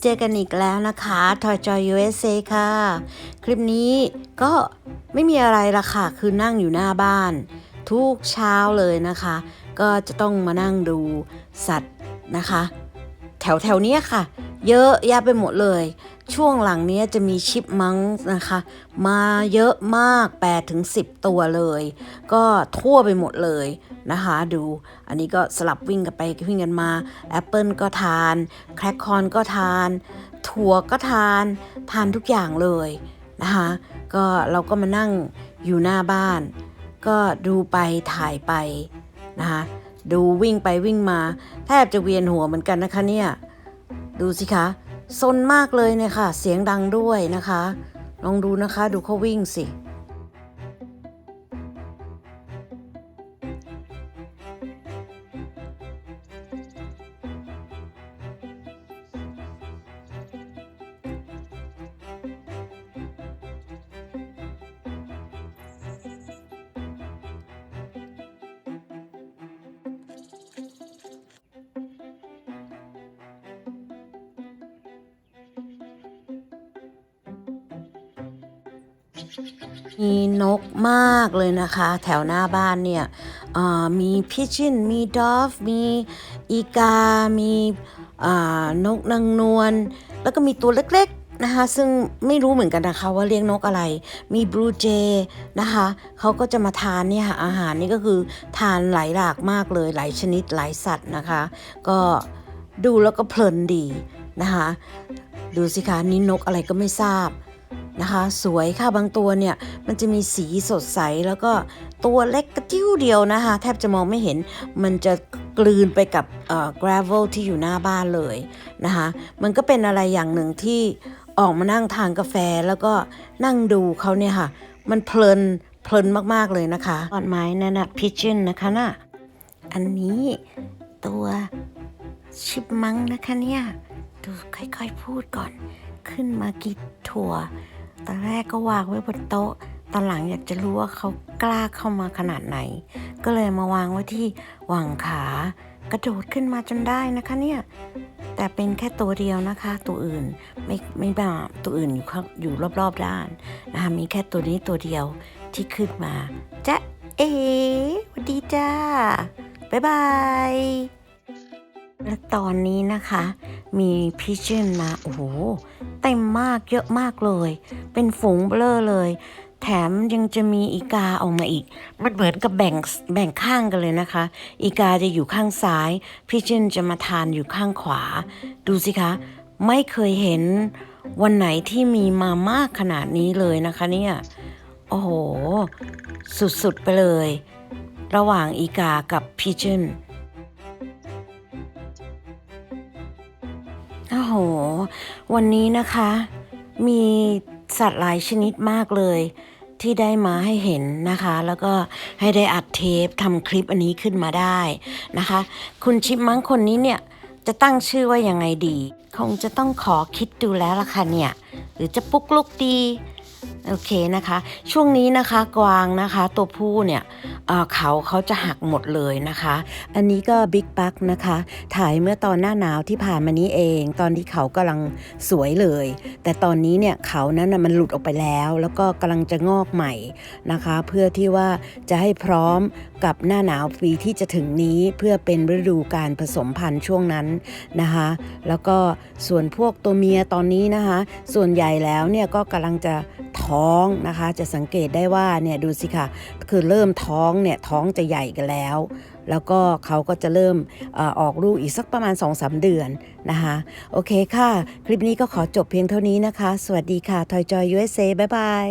เจอกันอีกแล้วนะคะทอยจอย USA ค่ะ คลิปนี้ก็ไม่มีอะไรละค่ะ คือนั่งอยู่หน้าบ้าน ทุกเช้าเลยนะคะ ก็จะต้องมานั่งดูสัตว์นะคะ แถวแถวนี้ค่ะ เยอะแยะไปหมดเลย ช่วงหลังนี้จะมีชิปมังส์นะคะ มาเยอะมาก8ถึง10 ตัวเลย ก็ทั่วไปหมดเลยนะคะ ดู อันนี้ก็สลับวิ่งกันไปวิ่งกันมาแอปเปิลก็ทาน แครกคอนก็ทาน ถั่วก็ทาน ทานทุกอย่างเลยนะคะ ก็เราก็มานั่งอยู่หน้าบ้าน ก็ดูไปถ่ายไปนะคะดูวิ่งไปวิ่งมา แทบจะเวียนหัวเหมือนกันนะคะเนี่ย ดูสิคะ ซนมากเลยเนี่ยค่ะ เสียงดังด้วยนะคะ ลองดูนะคะ ดูเขาวิ่งสิ มีนกมากเลยนะคะ แถวหน้าบ้านเนี่ยมีพิชินมีดอฟ มีอีกา มีนกนางนวล แล้วก็มีตัวเล็กๆนะคะ ซึ่งไม่รู้เหมือนกันนะคะว่าเลี้ยงนกอะไร มีบลูเจนะคะเขาก็จะมาทานเนี่ยอาหารนี่ก็คือทานหลายหลากมากเลย หลายชนิดหลายสัตว์นะคะ ก็ดูแล้วก็เพลินดีนะคะ ดูสิคะนี่นกอะไรก็ไม่ทราบ นะคะ สวยค่ะบางตัวเนี่ยมันจะมีสีสดใสแล้วก็ตัวเล็กกระจิ้วเดียวนะคะ แทบจะมองไม่เห็นมันจะกลืนไปกับเอ่อ gravel ที่อยู่หน้าบ้านเลยนะคะ มันก็เป็นอะไรอย่างหนึ่งที่ออกมานั่งทานกาแฟแล้วก็นั่งดูเขาเนี่ยค่ะ มันเพลินเพลินมาก ๆ เลยนะคะต้นไม้นั่นนะพิช i นนะคะน่ะอันนี้ตัวชิปมังนะคะเนี่ย ดูค่อย ๆ พูดก่อน ขึ้นมากินถั่ว ตอนแรกก็วางไว้บนโต๊ะ ตอนหลังอยากจะรู้ว่าเขากล้าเข้ามาขนาดไหน ก็เลยมาวางไว้ที่หว่างขากระโดดขึ้นมาจนได้นะคะเนี่ย แต่เป็นแค่ตัวเดียวนะคะ ตัวอื่นไม่ไม่แบบตัวอื่นอยู่อยู่รอบๆด้านนะคะมีแค่ตัวนี้ตัวเดียวที่ขึ้นมาจ๊ะเอ๋สวัสดีจ้าบ๊ายบายและตอนนี้นะคะ มีพิชเชนมา โอ้โห เต็มมากเยอะมากเลย เป็นฝูงเบลอเลย แถมยังจะมีอีกาออกมาอีก มันเหมือนกับแบ่งแบ่งข้างกันเลยนะคะ อีกาจะอยู่ข้างซ้ายพิชเชนจะมาทานอยู่ข้างขวา ดูสิคะ ไม่เคยเห็นวันไหนที่มีมามากขนาดนี้เลยนะคะเนี่ยโอ้โห สุดๆไปเลย ระหว่างอีกากับพิชเชน โอ้โห วันนี้นะคะ มีสัตว์หลายชนิดมากเลย ที่ได้มาให้เห็นนะคะ แล้วก็ให้ได้อัดเทปทำคลิปอันนี้ขึ้นมาได้นะคะ คุณชิปมังคนนี้เนี่ย จะตั้งชื่อว่ายังไงดี คงจะต้องขอคิดดูแล้วล่ะค่ะเนี่ย หรือจะปุ๊กลุกดี โอเคนะคะ ช่วงนี้นะคะกวางนะคะตัวผู้เนี่ยเเขาเขาจะหักหมดเลยนะคะ อันนี้ก็บิ๊กบักนะคะ ถ่ายเมื่อตอนหน้าหนาวที่ผ่านมานี้เอง ตอนที่เขากำลังสวยเลย แต่ตอนนี้เนี่ยเขานั้นนะมันหลุดออกไปแล้ว แล้วก็กำลังจะงอกใหม่นะคะ เพื่อที่ว่าจะให้พร้อมกับหน้าหนาวปีที่จะถึงนี้เพื่อเป็นฤดูการผสมพันธุ์ช่วงนั้นนะคะ แล้วก็ส่วนพวกตัวเมียตอนนี้นะคะ ส่วนใหญ่แล้วเนี่ยก็กำลังจะ ท้องนะคะ จะสังเกตได้ว่าเนี่ยดูสิค่ะคือเริ่มท้องเนี่ยท้องจะใหญ่กันแล้ว แล้วก็เขาก็จะเริ่มออกลูกอีกสักประมาณ 2-3 เดือนนะคะ โอเคค่ะ คลิปนี้ก็ขอจบเพียงเท่านี้นะคะ สวัสดีค่ะ ทอยจอย USA บ๊ายบาย